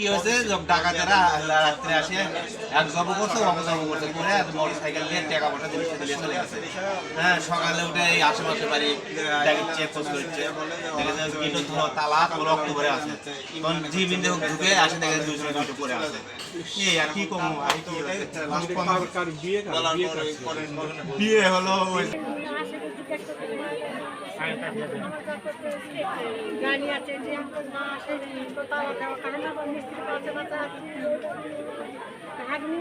কি হয়েছে? যখন ডাকাতেরা রাত্রে আসে এক জব করছে অব জব করছে। করে মোটর সাইকেল নিয়ে টাকা পয়সা জিনিস চলে গেছে। হ্যাঁ সকালে উঠে এই আশেপাশে বাড়ি চেক করছে। দেখেছে গেটের ধরো তালা তো রক্ত ভরে আছে তখন জি বিন্দু ঢুকে আসে দেখে দুজনে দুটো করে আছে। এই আর কি কম ভাই কি বিয়ে হলো গাড়ি আছে যে দেওয়া কারণ আমার মিস্ত্রি পাশে পাশে আছি আপনি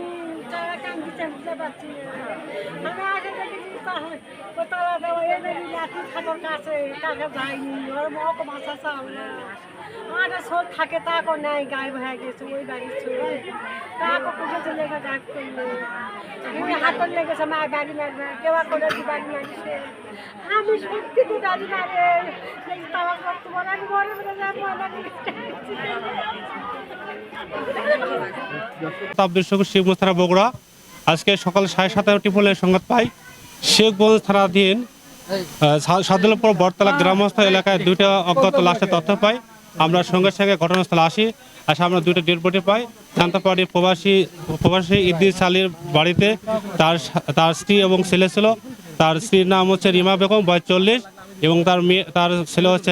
তারা কাম দিতে দিতে পারছি আমি আগে দেখেছি তারা দেওয়া এ দেখি লাঠি খাটোর কাছে তাকে যায়নি ওর সব থাকে তাকে নেই গায়েব হয়ে গেছে ওই বাড়ির ছেলে তাকে লেগে গায়েব করল আমি হাতের লেগেছে মা গাড়ি মারবে কেউ করে দি গাড়ি মারছে। আমি সত্যি তো গাড়ি মারে তারা করতে বলে আমি যাব আব্দুল শকুর বগুড়া। আজকে সকাল সাড়ে সাতটা ফলে সংবাদ পাই। শেখগঞ্জ থানাধীন সাদুলপুর বটতলা গ্রামস্থ এলাকায় দুইটা অজ্ঞাত লাশের তথ্য পাই। আমরা সঙ্গে সঙ্গে ঘটনাস্থলে আসি, আসে আমরা দুইটা ডেড বডি পাই। জানতে পারি প্রবাসী প্রবাসী ইদ্দিস আলীর বাড়িতে তার তার স্ত্রী এবং ছেলে ছিল। তার স্ত্রীর নাম হচ্ছে রিমা বেগম, বয়স চল্লিশ, এবং তার মেয়ে, তার ছেলে হচ্ছে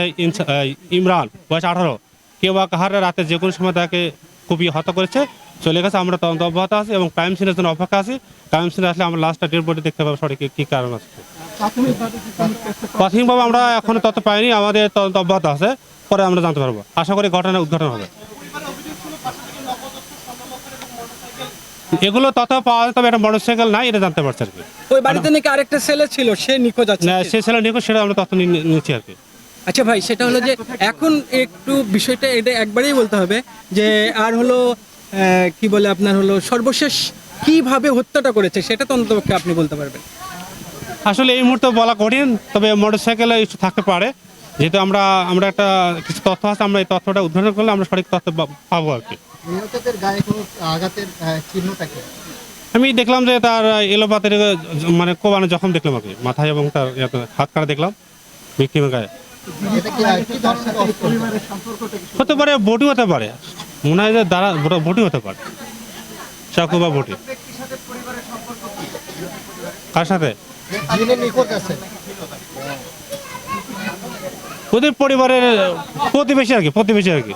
ইমরান, বয়স আঠারো। কেউ বা কাহারে রাতে যে কোনো সময় তাকে খুবই হত্যা করেছে। চলে গেছে, আমরা তদন্ত অব্যাহত আছি এবং ক্রাইম সিনের জন্য অপেক্ষা আছি। ক্রাইম সিনে আসলে আমরা লাস্টটা ডেড বডি দেখতে পাবো, সঠিক কী কারণ আছে। প্রাথমিকভাবে আমরা এখনও তত পাইনি আমাদের তদন্ত অব্যাহত আছে পরে আমরা জানতে পারব। আশা করি ঘটনা উদ্ঘাটন হবে। এগুলো তত পাওয়া যায় তবে একটা মোটরসাইকেল নাই এটা জানতে পারছে আর কি। ওই বাড়িতে নাকি আরেকটা ছেলে ছিল সে নিখোঁজ আছে। না সে ছেলে নিখোঁজ সেটা আমরা তত নিচ্ছি আর কি। আচ্ছা ভাই সেটা হলো যে এখন একটু বিষয়টা এটা একবারেই বলতে হবে যে আর হলো আহ, কি বলে আপনার হলো সর্বশেষ কীভাবে হত্যাটা করেছে সেটা তো অন্ততপক্ষে আপনি বলতে পারবেন। আসলে এই মুহূর্তে বলা কঠিন তবে মোটরসাইকেলে ইস্যু থাকতে পারে। যেহেতু আমরা আমরা একটা কিছু তথ্য আছে আমরা এই তথ্যটা উদ্ধার করলে আমরা সঠিক তথ্য পাবো আর কি। নিহতদের গায়ে কোনো আঘাতের চিহ্নটা কি? আমি দেখলাম যে তার এলোপাতের মানে কোবানো জখম দেখলাম আর কি মাথায় এবং তার হাত কাটা দেখলাম ভিক্টিমের গায়ে? হতে পারে বটি হতে পারে মনে হয় যে দ্বারা বটি হতে পারে। চাকু বা বটি। কার সাথে? প্রতিবেশী আর কি প্রতিবেশী আর কি।